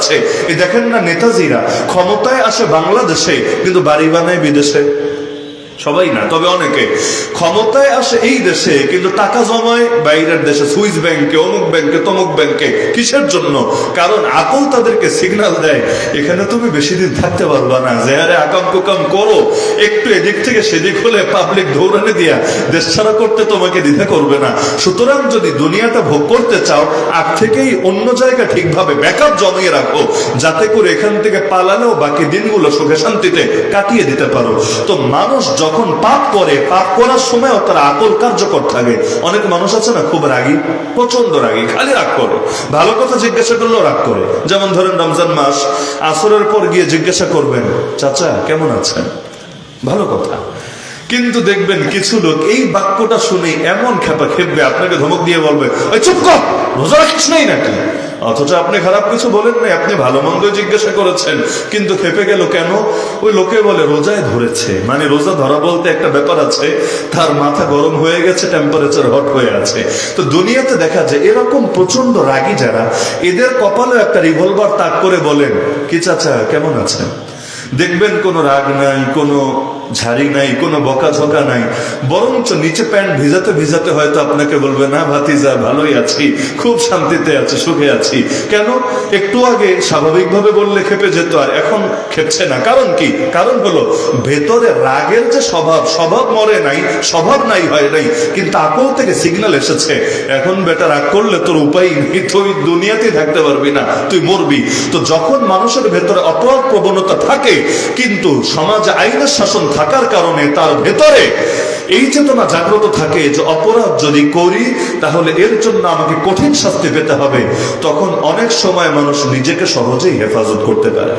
আছে। এই দেখেন না নেতাজিরা ক্ষমতায় আসে বাংলাদেশে কিন্তু বাড়ি বানায় বিদেশে। সবাই না, তবে অনেকে। ক্ষমতায় আসে এই দেশে, কিন্তু টাকা জমায় বাইরের দেশে, সুইস ব্যাংকে, অমুক ব্যাংকে, তমুক ব্যাংকে। কিসের জন্য? কারণ আকল তাদেরকে সিগন্যাল দেয়, এখানে তুমি বেশি দিন থাকতে পারবা না যে হারে আকাম কুকাম করো। একটু এদিক থেকে সেদিক হলে পাবলিক দৌড়ানে দিয়া, দেশ ছাড়া করতে তোমাকে দ্বিধা করবে না। সুতরাং যদি দুনিয়াটা ভোগ করতে চাও, আগ থেকেই অন্য জায়গা ঠিকভাবে ব্যাকআপ জমিয়ে রাখো, যাতে করে এখান থেকে পালালেও বাকি দিনগুলো সুখে শান্তিতে কাটিয়ে দিতে পারো। তো মানুষ যখন পাপ করে, পাপ করার সময় তার আকল কার্যকর থাকে। অনেক মানুষ আছে না খুব রাগী প্রচণ্ড রাগী, খালি রাগ করে। ভালো কথা জিজ্ঞাসা করলেও রাগ করে। যেমন ধরেন রমজান মাস, আসরের পর গিয়ে জিজ্ঞাসা করবেন, চাচা, কেমন আছেন? ভালো কথা। কিন্তু দেখবেন কিছু লোক এই বাক্যটা শুনে এমন খেপা খেপবে, আপনাকে ধমক দিয়ে বলবে চুপ কর, রোজা রাখিস নাই নাকি? অথচ আপনি খারাপ কিছু বলেন নাই আপনি ভালো মন্দ জিজ্ঞাসা করেছেন, কিন্তু খেপে গেল কেন? ওই লোকে বলে, রোজায় ধরেছে। মানে রোজা ধরা বলতে একটা ব্যাপার আছে, তার মাথা গরম হয়ে গেছে টেম্পারেচার হট হয়ে আছে। তো দুনিয়াতে দেখা যায়, এরকম প্রচণ্ড রাগী যারা, এদের কপালে একটা রিভলভার তাক করে বলেন, কি চাচা, কেমন আছেন? দেখবেন কোনো রাগ নাই, কোনো ঝাড়ি নাই, কোনো বকাঝকা নাই। বরঞ্চ নিচে প্যান্ট ভিজাতে ভিজাতে হয়তো আপনাকে বলবে, না ভাতিজা, ভালোই আছি, খুব শান্তিতে আছি, সুখে আছি। কেন? একটু আগে স্বাভাবিকভাবে বললে খেপে যেত, আর এখন খেপছে না। কারণ কি? কারণ হলো, ভেতরে রাগের যে স্বভাব স্বভাব মরে নাই, স্বভাব নাই, হয় নাই, কিন্তু আকল থেকে সিগন্যাল এসেছে। এখন বেটা রাগ করলে তোর উপায় নেই, তুই দুনিয়াতেই থাকতে পারবি না, তুই মরবি। তো যখন মানুষের ভেতরে অপরাধ প্রবণতা থাকে, কিন্তু সমাজ আইনের শাসন থাকার কারণে তার ভেতরে এই চেতনা জাগ্রত থাকে যে অপরাধ যদি করি, তাহলে এর জন্য আমাকে কঠিন শাস্তি পেতে হবে। তখন অনেক সময় মানুষ নিজেকে সহজেই হেফাজত করতে পারে।